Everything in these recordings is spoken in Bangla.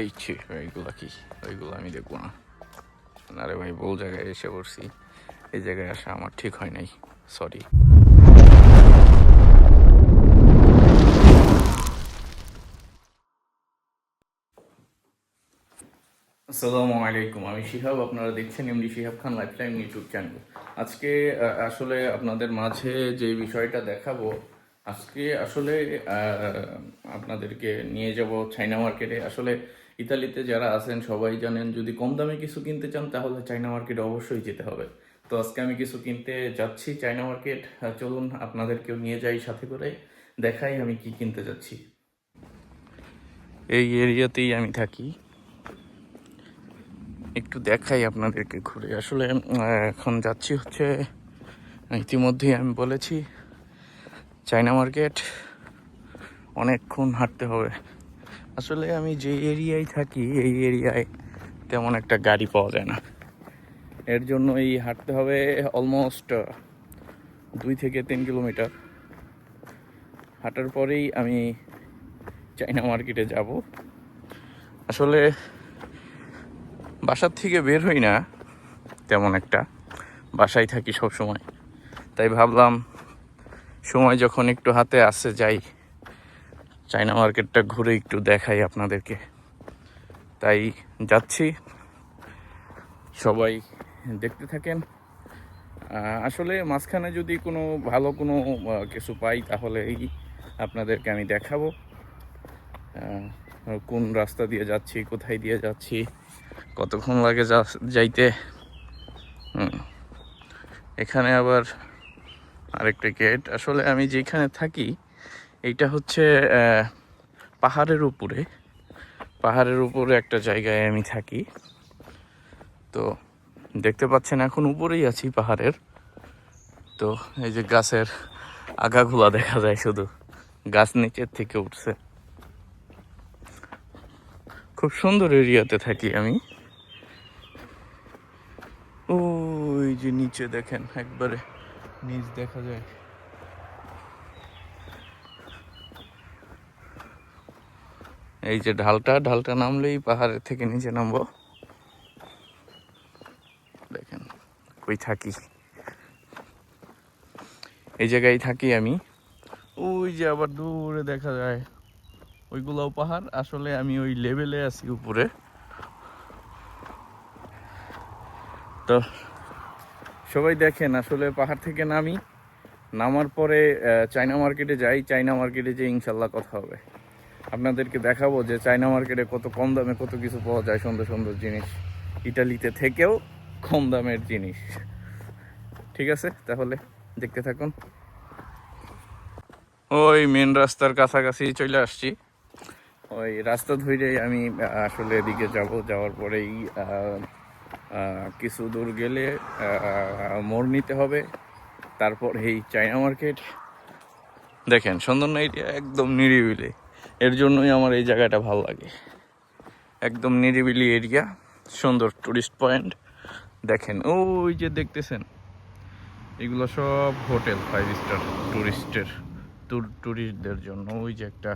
এই ছি কি ওইগুলো আমি দেখব না আরে ভাই ভুল জায়গায় এসে পড়ছি এই জায়গায় আসা আমার ঠিক হয় নাই সরি আসসালামু আলাইকুম আমি শিহাব, আপনারা দেখছেন MD Shihab Khan lifetime YouTube channel আজকে আসলে আপনাদের মাঝে যে বিষয়টা দেখাবো, আজকে আসলে আপনাদেরকে নিয়ে যাব চাইনা মার্কেটে আসলে ইতালিতে যারা আছেন, সবাই জানেন, যদি কম দামে কিছু কিনতে চান, তাহলে চাইনা মার্কেটে অবশ্যই যেতে হবে। তো আজকে আমি কিছু কিনতে যাচ্ছি চাইনা মার্কেট। চলুন আপনাদেরকেও নিয়ে যাই সাথে করে, দেখাই আমি কি কিনতে যাচ্ছি। এই এরিয়াতেই আমি থাকি। একটু দেখাই আপনাদেরকে ঘুরে। আসলে এখন যাচ্ছি হচ্ছে, ইতিমধ্যেই আমি বলেছি চাইনা মার্কেট, অনেকক্ষণ হাঁটতে হবে। আসলে আমি যে এরিয়ায় থাকি, এই এরিয়ায় তেমন একটা গাড়ি পাওয়া যায় না। এর জন্য এই হাঁটতে হবে অলমোস্ট দুই থেকে তিন কিলোমিটার হাঁটার পরেই আমি চাইনা মার্কেটে যাব। আসলে বাসার থেকে বের হই না, তেমন একটা। বাসায় থাকি সব সময় তাই ভাবলাম, সময় যখন একটু হাতে আসে, যাই। চাইনা মার্কেটটা ঘুরে একটু দেখাই আপনাদেরকে। তাই যাচ্ছি। সবাই দেখতে থাকেন। আসলে মাঝখানে যদি কোনো ভালো কোনো কিছু পাই তাহলে এই আপনাদেরকে আমি দেখাবো। কোন রাস্তা দিয়ে যাচ্ছি, কোথায় দিয়ে যাচ্ছি, কতক্ষণ লাগে যাইতে। এখানে আবার আরেকটা গেট আসলে আমি যেখানে থাকি এইটা হচ্ছে পাহাড়ের উপরে। পাহাড়ের উপরে একটা জায়গায় আমি থাকি। তো দেখতে পাচ্ছেন, এখন উপরেই আছি পাহাড়ের। তো এই যে গাছের আগাগুলা দেখা যায় শুধু। গাছ নিচের থেকে উঠছে। খুব সুন্দর এরিয়াতে থাকি আমি। ওই যে নিচে দেখেন, একবারে নিচ দেখা যায়। এই যে ঢালটা ঢালটা নামলেই পাহাড়ের থেকে নিচে নামবো। দেখেন, কই থাকি? এই জায়গায় থাকি আমি। ওই যে আবার দূরে দেখা যায়, ওইগুলাও পাহাড়। আসলে আমি ওই লেভেলে আছি উপরে। তো সবাই দেখেন, আসলে পাহাড় থেকে নামি। নামার পরে চায়না মার্কেটে যাই, চায়না মার্কেটে যে ইনশাল্লাহ কথা হবে। আপনাদেরকে দেখাবো যে চায়না মার্কেটে কত কম দামে কত কিছু পাওয়া যায় সুন্দর সুন্দর জিনিস। ইটালিতে থেকেও কম দামের জিনিস। ঠিক আছে? তাহলে দেখতে থাকুন। ওই মেন রাস্তার কাছাকাছি চলে আসছি। ওই রাস্তা ধরে আমি আসলে এদিকে যাব। যাওয়ার পরেই কিছু দূর গেলে মোড় নিতে হবে। তারপর এই চায়না মার্কেট। দেখেন, সুন্দর না এরিয়া একদম নিরিবিলি। এর জন্যই আমার এই জায়গাটা ভালো লাগে। একদম নিরিবিলি এরিয়া, সুন্দর টুরিস্ট পয়েন্ট দেখেন, ওই যে দেখতেছেন, এগুলো সব হোটেল ফাইভ স্টার টুরিস্টের টুরিস্টদের জন্য। ওই যে একটা,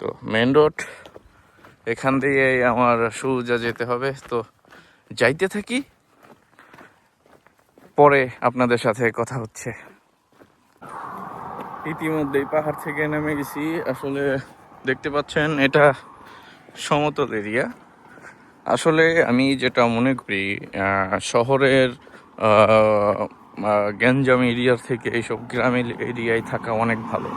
তো মেন রোড এখান দিয়ে আমার সুজা যেতে হবে। তো যাইতে থাকি, পরে আপনাদের সাথে কথা হচ্ছে। ইতিমধ্যেই পাহাড় থেকে নেমে গেছি। আসলে দেখতে পাচ্ছেন, এটা সমতল এরিয়া। আসলে আমি যেটা মনে করি শহরের গ্যাঞ্জাম এরিয়ার থেকে এইসব গ্রামের এরিয়ায় থাকা অনেক ভালো।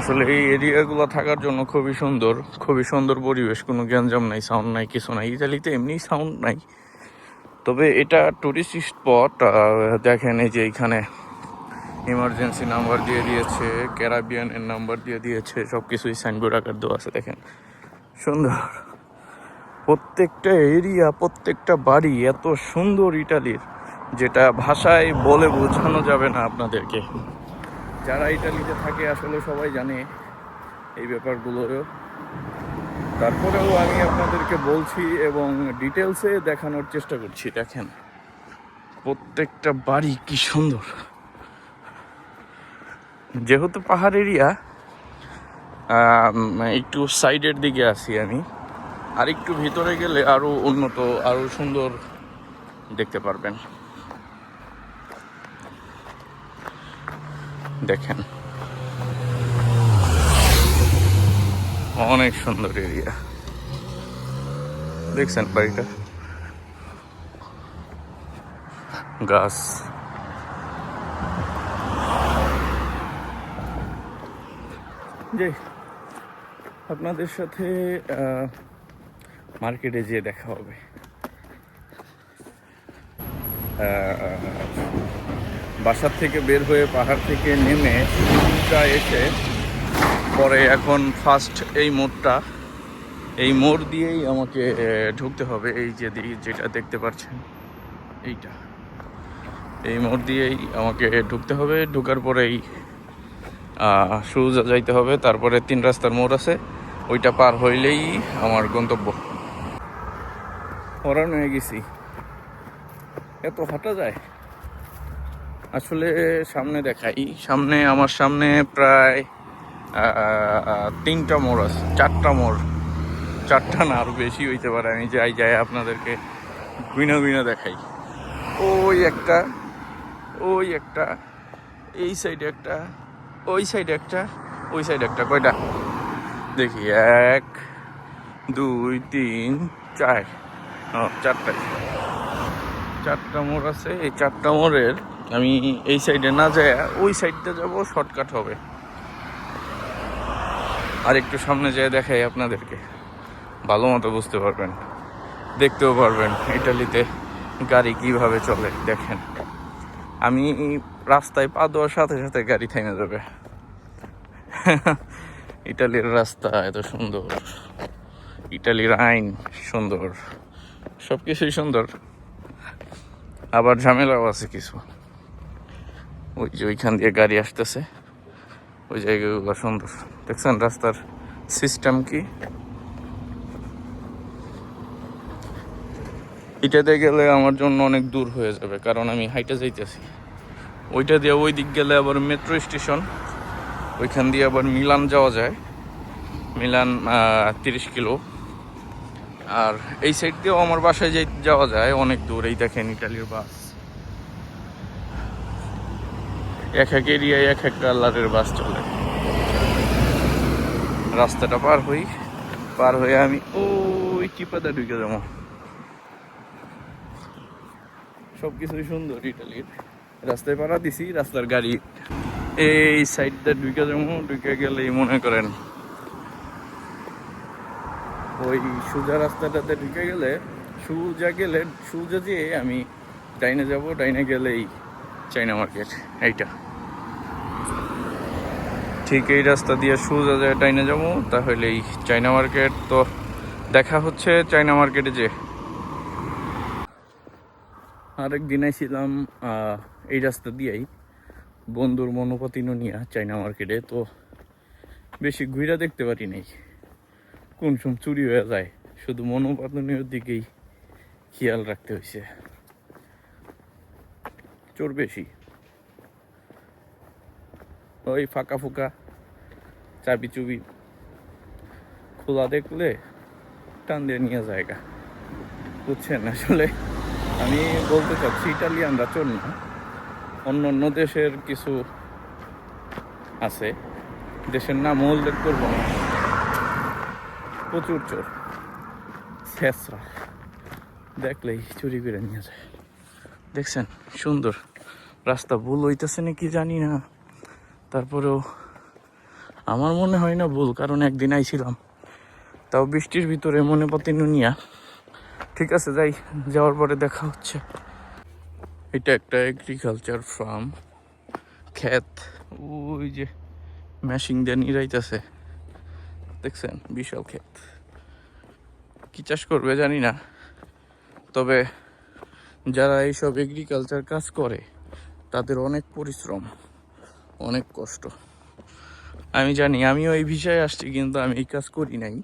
আসলে এই এরিয়াগুলো থাকার জন্য খুবই সুন্দর খুবই সুন্দর পরিবেশ। কোনো গ্যাঞ্জাম নাই, সাউন্ড নাই, কিছু নাই। ইতালিতে এমনি সাউন্ড নাই। তবে এটা টুরিস্ট স্পট দেখেন এই যে এখানে ইমার্জেন্সি নাম্বার দিয়ে দিয়েছে ক্যারাবিয়ান এর নাম্বার দিয়ে দিয়েছে সব কিছুই সাইনবোর্ড আকার দেওয়া আছে, দেখেন। সুন্দর। প্রত্যেকটা এরিয়া প্রত্যেকটা বাড়ি এত সুন্দর ইটালির, যেটা ভাষায় বলে বোঝানো যাবে না আপনাদেরকে। যারা ইটালিতে থাকে, আসলে সবাই জানে এই ব্যাপারগুলো। তারপরেও আমি আপনাদেরকে বলছি এবং ডিটেলসে দেখানোর চেষ্টা করছি, দেখেন। প্রত্যেকটা বাড়ি কি সুন্দর। যেহেতু পাহাড় এরিয়া একটু সাইডের দিকে আছি আমি। আর একটু ভিতরে গেলে আরও উন্নত, আরও সুন্দর দেখতে পারবেন। দেখেন। অনেক সুন্দর এরিয়া। দেখছেন বাড়িটা? গাছ। যে আপনাদের সাথে মার্কেটে যেয়ে দেখা হবে। বাসার থেকে বের হয়ে পাহাড় থেকে নেমে সিঁড়িটা এসে পরে এখন ফার্স্ট এই মোড়টা, এই মোড় দিয়েই আমাকে ঢুকতে হবে। এই যে যেটা দেখতে পাচ্ছেন, এইটা। এই মোড় দিয়েই আমাকে ঢুকতে হবে। ঢুকার পরেই সোজা যাইতে হবে। তারপরে তিন রাস্তার মোড় আছে। ওইটা পার হইলেই আমার গন্তব্য। হরান হয়ে গেছি। এত হাঁটা যায়? আসলে সামনে দেখাই। সামনে, আমার সামনে প্রায় তিনটা মোড় আছে। চারটা মোড়। চারটা না, আরও বেশি হইতে পারে। আমি যাই যাই আপনাদেরকে গুইনা গুইনা দেখাই। ওই একটা ওই একটা, এই সাইডে একটা। ওই সাইডে একটা, ওই সাইডে একটা, কয়টা? দেখি, এক, দুই, তিন, চার। চারটাই চারটা। মোড় আছে, এই চারটা মোড়ের আমি এই সাইডে না যাই ওই সাইডটা যাব, শর্টকাট হবে। আর একটু সামনে যেয়ে দেখাই আপনাদেরকে। ভালো মতো বুঝতে পারবেন, দেখতেও পারবেন ইটালিতে গাড়ি কীভাবে চলে, দেখেন। আমি রাস্তায় পা দেওয়ার সাথে সাথে গাড়ি থেমে যাবে। ইটালির রাস্তা এত সুন্দর। ইটালির আইন সুন্দর। সব কিছুই সুন্দর। আবার ঝামেলাও আছে কিছু। ওই যে ওইখান দিয়ে গাড়ি আসতেছে। ওই জায়গাগুলো সুন্দর। দেখছেন রাস্তার সিস্টেম কি? এটাতে গেলে আমার জন্য অনেক দূর হয়ে যাবে, কারণ আমি হাইটে যাইতেছি। ওইটা দিয়ে ওই দিক গেলে আবার মেট্রো স্টেশন ওইখান দিয়ে আবার মিলান যাওয়া যায়। মিলান তিরিশ কিলো। আর এই সাইড দিয়েও আমার বাসায় যাই, যাওয়া যায়, অনেক দূর। এই দেখেন ইটালির বাস। এক এক এরিয়ায় এক এক কালারের বাস চলে। রাস্তাটা পার হই, পার হয়ে আমি ওই চিপাতে ঢুকে যাব। সব কিছুই সুন্দর ইটালির। রাস্তায় পাড়া দিছি, রাস্তার গাড়ি। এই সাইডটা ঢুকে যাব ঢুকে গেলেই মনে করেন ওই সোজা রাস্তাটাতে ঢুকে গেলে, সোজা গেলে, সোজা দিয়ে আমি ডাইনে যাব, ডাইনে গেলেই চাইনা মার্কেট, এইটা। ঠিক এই রাস্তা দিয়ে সোজা যায় ডাইনে যাব, তাহলেই চাইনা মার্কেট। তো দেখা হচ্ছে চাইনা মার্কেটে যে আরেক দিন ছিলাম এই রাস্তা দিয়েই বন্ধুর মনোপাতিন নিয়ে চাইনা মার্কেটে, তো বেশি ঘুরা দেখতে পারি নাই। কোন সম চুরি হয়ে যায়, শুধু মনোপাতনীয় দিকেই খেয়াল রাখতে হয়েছে চোর বেশি। ওই ফাঁকা ফুকা চাবি চুবি খোলা দেখলে টান দিয়ে নিয়ে জায়গা বুঝছেন? আসলে আমি বলতে চাচ্ছি, ইটালিয়ানরা চোর না। অন্য অন্য দেশের কিছু আছে। দেশের নাম উল্লেখ করব না। প্রচুর চোর। শেষরা দেখলেই চুরি করে নিয়ে যায়। দেখছেন? সুন্দর। রাস্তা ভুল হইতেছে নাকি জানি না। তারপরেও আমার মনে হয় না ভুল, কারণ একদিন আইছিলাম। তাও বৃষ্টির ভিতরে মনে পতি নিয়া ঠিক আছে, যাই, যাওয়ার পরে দেখা হচ্ছে। এটা একটা এগ্রিকালচার ফার্ম ক্ষেত। ওই যে মেশিং দিয়ে নিরাইতেছে। দেখছেন? বিশাল ক্ষেত। কি চাষ করবে জানি না। তবে যারা এইসব এগ্রিকালচার কাজ করে, তাদের অনেক পরিশ্রম, অনেক কষ্ট। আমি জানি, আমিও এই বিষয়ে আসছি, কিন্তু আমি এই কাজ করি নাই।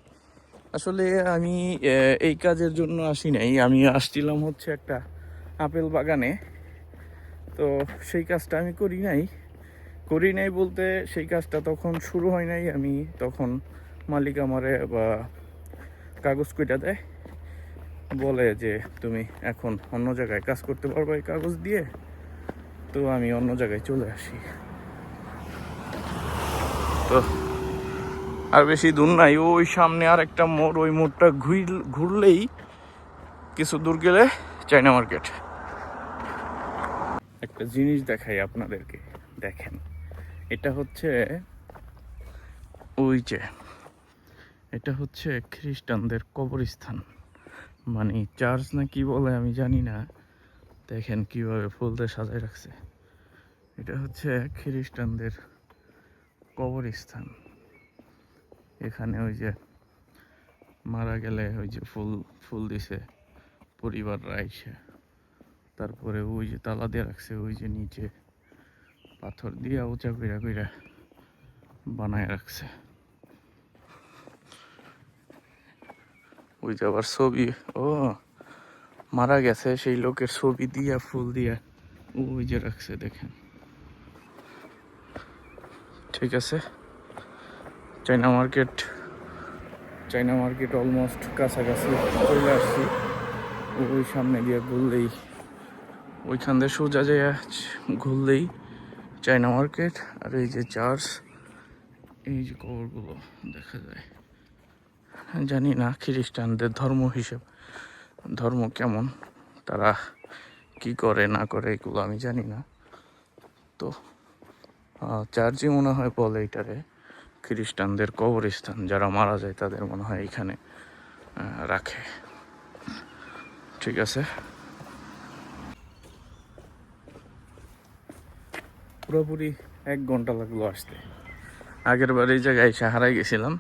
আসলে আমি এই কাজের জন্য আসি নাই। আমি আসছিলাম হচ্ছে একটা আপেল বাগানে। তো সেই কাজটা আমি করি নাই। করি নাই বলতে সেই কাজটা তখন শুরু হয় নাই। আমি তখন মালিক আমারে বা কাগজ কইটা দেয়, বলে যে তুমি এখন অন্য জায়গায় কাজ করতে পারবে এই কাগজ দিয়ে। তো আমি অন্য জায়গায় চলে আসি। তো আর বেশি দূর নাই, ওই সামনে আর একটা মোড়, ওই মোড়টা ঘুর ঘুরলেই কিছু দূর গেলে চায়না মার্কেট একটা জিনিস দেখাই আপনাদেরকে। দেখেন, এটা হচ্ছে ওই যে, এটা হচ্ছে খ্রিস্টানদের কবরস্থান। মানে চার্চ না কি বলে আমি জানি না। দেখেন কীভাবে ফুল দিয়ে সাজায় রাখছে। এটা হচ্ছে খ্রিস্টানদের কবরস্থান। এখানে ওই যে মারা গেলে ওই যে ফুল ফুল দিছে পরিবাররা এসে। তারপরে ওই যে তালা দিয়ে রাখছে, ওই যে নিচে পাথর দিয়ে উঁচা কইরা কইরা বানায় রাখছে। ওই যে আবার ছবি, ও, মারা গেছে সেই লোকের ছবি দিয়া, ফুল দিয়া, ওই যে রাখছে, দেখেন। ঠিক আছে? China market China market almost কাছাকাছি চলে আসছি। ওই সামনে দিয়ে ঘুরলেই ওইখান দিয়ে সোজা যায় ঘুরলেই চায়না মার্কেট আর এই যে চার্চ, এই যে কবরগুলো দেখা যায়। জানি না, খ্রিস্টানদের ধর্ম হিসেব, ধর্ম কেমন, তারা কি করে, না করে, এগুলো আমি জানি না। তো চার্চই মনে হয় বলে এটারে, খ্রিস্টানদের কবরস্থান, যারা মারা যায় তাদের মনে হয় এখানে রাখে। ঠিক আছে? পুরোপুরি এক ঘণ্টা লাগল আসতে। আগের বার এই জায়গায় এসে হারাই গেছিলাম।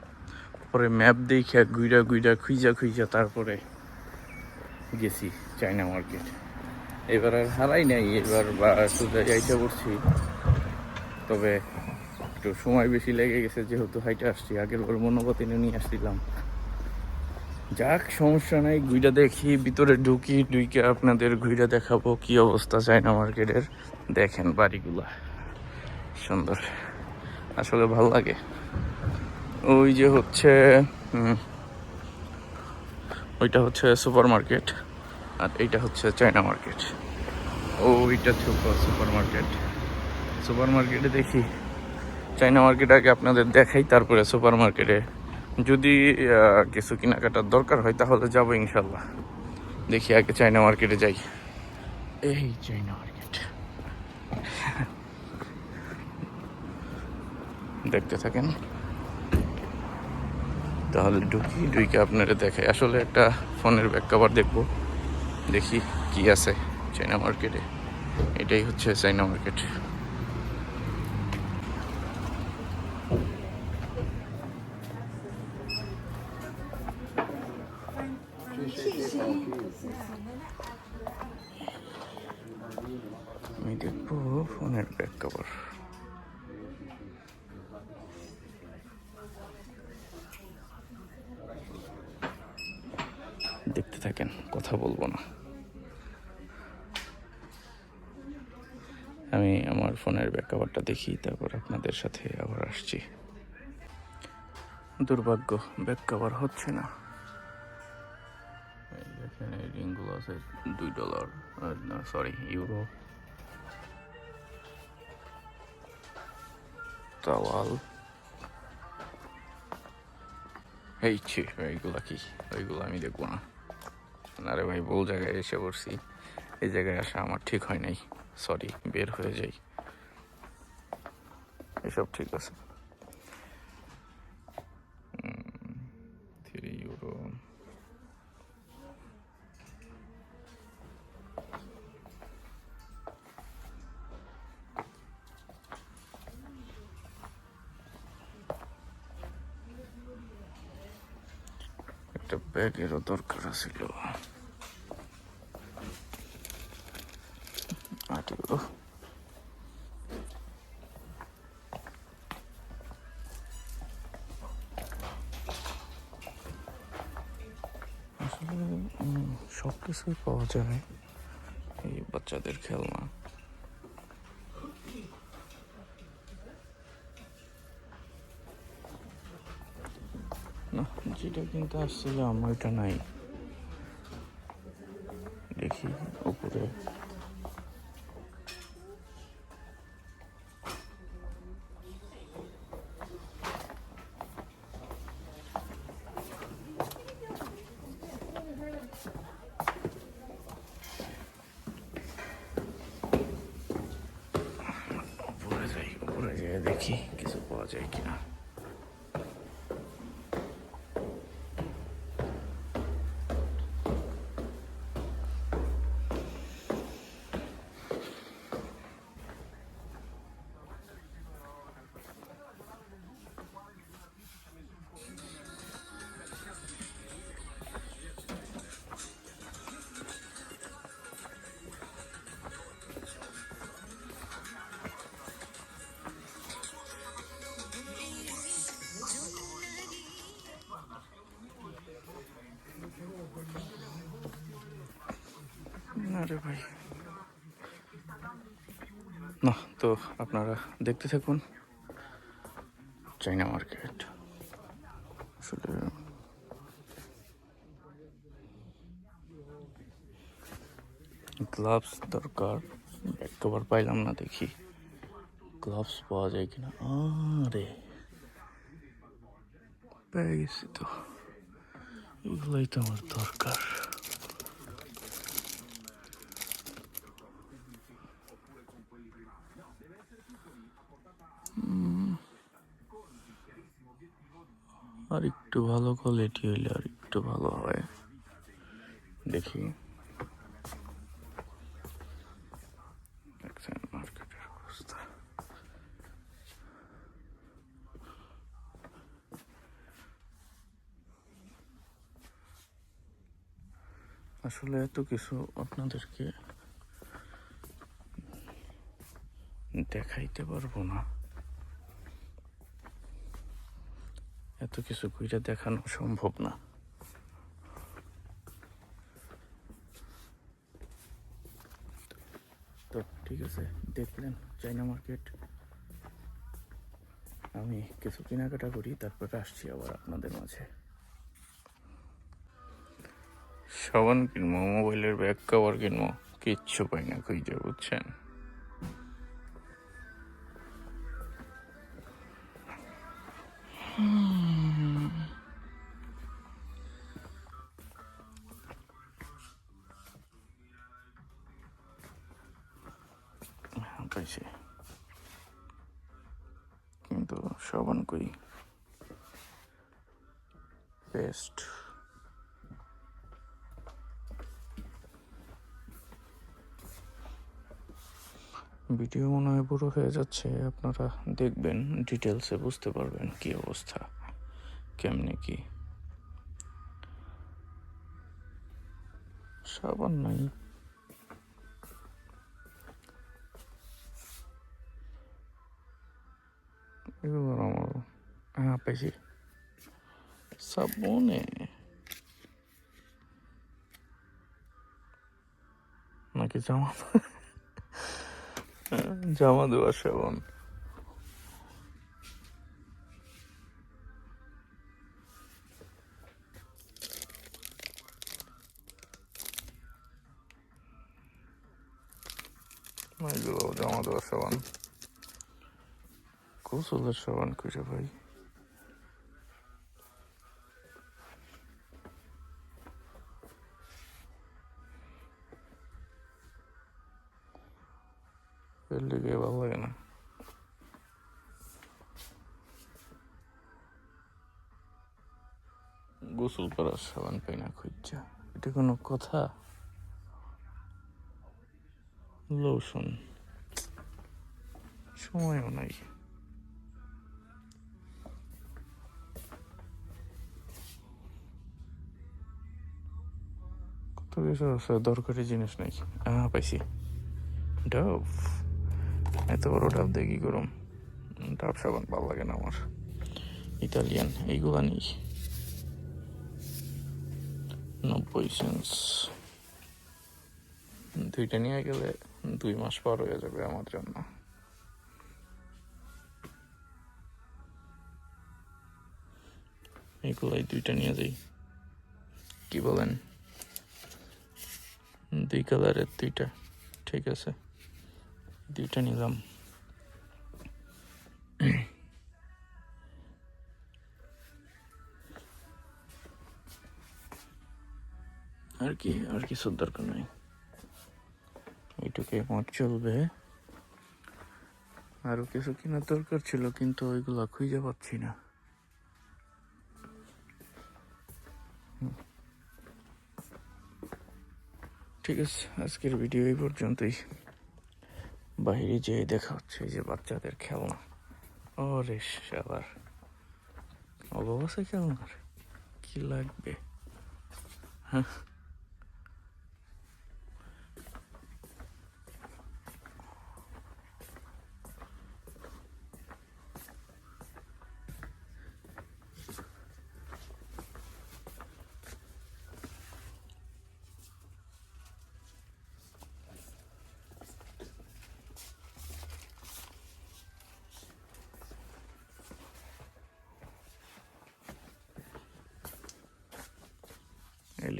পরে ম্যাপ দেখে গুইরা গুইরা খুঁজা খুঁজা তারপরে গেছি চায়না মার্কেট এবার আর হারাই নাই, এবার বা সোজা যাইতে পড়ছি। তবে একটু সময় বেশি লেগে গেছে, যেহেতু হাইটে আসছি, আগের বার মনোপতি নিয়ে আসছিলাম। যাক, সমস্যা নাই ঘুইটা দেখি, ভিতরে ঢুকি ঢুকে আপনাদের ঘুইটা দেখাবো কি অবস্থা চায়না মার্কেটের দেখেন বাড়িগুলা। সুন্দর। আসলে ভালো লাগে। ওই যে হচ্ছে ওইটা হচ্ছে সুপার মার্কেট আর এইটা হচ্ছে চায়না মার্কেট। ওইটা সুপার মার্কেট সুপার মার্কেটে দেখি, চায়না মার্কেট আগে আপনাদের দেখাই, তারপরে সুপার মার্কেটে যদি কিছু কেনাকাটার দরকার হয়, তাহলে যাব ইনশাল্লাহ। দেখি আগে চায়না মার্কেটে যাই। এই চায়না মার্কেট। দেখতে থাকেন। তাহলে ঢুকি, ঢুকে আপনারা দেখে আসলে একটা ফোনের ব্যাক কভার দেখব। দেখি কি আছে চাইনা মার্কেটে এটাই হচ্ছে চাইনা মার্কেট আমি আমার ফোনের ব্যাক কভারটা দেখি, তারপর আপনাদের সাথে আবার আসছি। দুর্ভাগ্য ব্যাক কভার হচ্ছে না। রিংগুলো আছে দুই ডলার সরি ইউরো। তাওয়াল এই ছি, এইগুলা কি? ওইগুলো আমি দেখব না। আরে ভাই, ভুল জায়গায় এসে পড়ছি। এই জায়গায় আসা আমার ঠিক হয় নাই। সরি বের হয়ে যাই। এসব ঠিক আছে। থ্রি ইউরো একটা ব্যাগেরও দরকার ছিল কাঠ এগুলো আসলে সব কিছুই পাওয়া যায় এই বাচ্চাদের খেলনা। না, যেটা কিন্তু কিনতে আসছিলাম এটা নাই। দেখি কিছু পাওয়া যায় কিনা? আরে ভাই। না, তো আপনারা দেখতে থাকুন। China market. আসলে গ্লাভস দরকার। কভার পাইলাম না দেখি। গ্লাভস পাওয়া যায় কিনা? আরে। পেয়ে গেছি তো। এগুলোই তো আমার দরকার আর একটু ভালো কোয়ালিটি হইলে আর একটু ভালো হয়। দেখি। আসলে এত কিছু আপনাদেরকে দেখাইতে পারব না। এত কিছু কইরা দেখানো সম্ভব না। তো ঠিক আছে, দেখলেন চাইনা মার্কেট। আমি কিছু কেনাকাটা করি, তারপরে আসছি আবার আপনাদের মাঝে। সাবান কিনবো, মোবাইলের ব্যাগ কভার কিনবো, কিচ্ছু পাই না খুঁজে বুঝছেন? ভিডিও মনে হয় পুরো হয়ে যাচ্ছে, আপনারা দেখবেন ডিটেলসে বুঝতে পারবেন কি অবস্থা, কেমনে কি। সাবান নাই। আমার হ্যাঁ নাকি জামা? জামা দেওয়া সেবন। জামা দেওয়া সাবান। কৌশলের সাবান খুঁজে ভাই। এর লিগে ভালো লাগে না। গোসল করার সাবান পাই না খুঁজছা। এটা কোনো কথা? লোশন। সময়ও নাই। কত কিছু দরকারি জিনিস নাই হ্যাঁ পাইছি। ডাব। এত বড় ডাব দিয়ে কি করুম? ডাব সাবান ভালো লাগে না আমার। ইতালিয়ান, এইগুলো নেই। নব্বই সেন্স দুইটা নিয়ে গেলে দুই মাস পার হয়ে যাবে আমার জন্য। এগুলাই দুইটা নিয়ে যাই। কি বলেন? দুই কালারের দুইটা। ঠিক আছে। দুইটা নিলাম। আর কি, আর কিছুর দরকার নাই। এইটুকু আমার চলবে। আরও কিছু কেনার দরকার ছিল, কিন্তু ওইগুলা খুঁজে পাচ্ছি না। ঠিক আছে, আজকের ভিডিও এই পর্যন্তই। বাইরে যেয়ে দেখা হচ্ছে যে বাচ্চাদের খেলনা। ওরে আবার অভাব আছে খেলনার কি লাগবে? হ্যাঁ।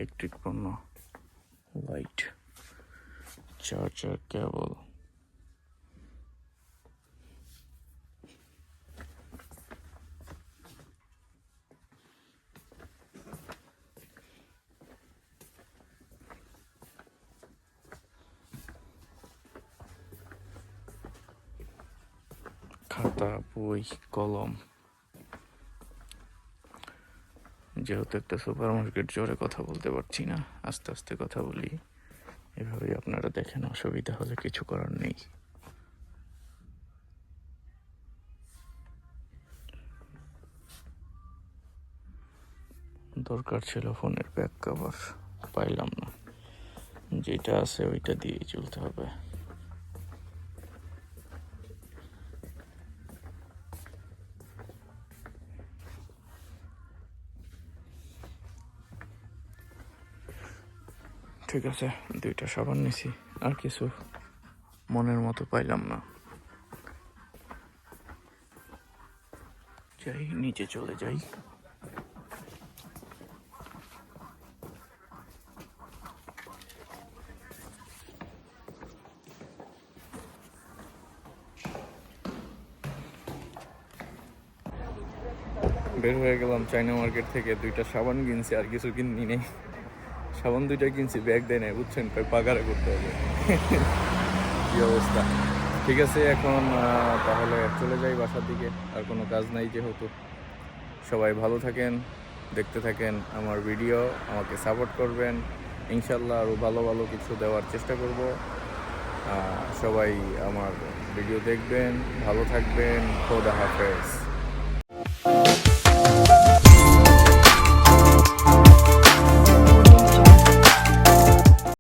ইলেকট্রিক পণ্য। লাইট চার্জার কেবল যেহেতু একটা সুপার মার্কেট জোরে কথা বলতে পারছি না, আস্তে আস্তে কথা বলি। এভাবেই আপনারা দেখেন, অসুবিধা হলে কিছু করার নেই। দরকার ছিল ফোনের ব্যাক কভার পাইলাম না। যেটা আছে ওইটা দিয়েই চলতে হবে। ঠিক আছে, দুইটা সাবান নিছি, আর কিছু মনের মতো পাইলাম না। যাই, নিচে চলে যাই। বের হয়ে গেলাম চাইনা মার্কেট থেকে, দুইটা সাবান কিনছি, আর কিছু কিনি নেই। সাবান দুইটা কিনছি, ব্যাগ দেয় নাই, বুঝছেন? পাগারে করতে হবে। কি অবস্থা? ঠিক আছে, এখন তাহলে চলে যাই বাসার দিকে, আর কোনো কাজ নাই যেহেতু। সবাই ভালো থাকেন, দেখতে থাকেন আমার ভিডিও, আমাকে সাপোর্ট করবেন। ইনশাল্লাহ আরও ভালো ভালো কিছু দেওয়ার চেষ্টা করব। সবাই আমার ভিডিও দেখবেন, ভালো থাকবেন, খোদা হাফেজ।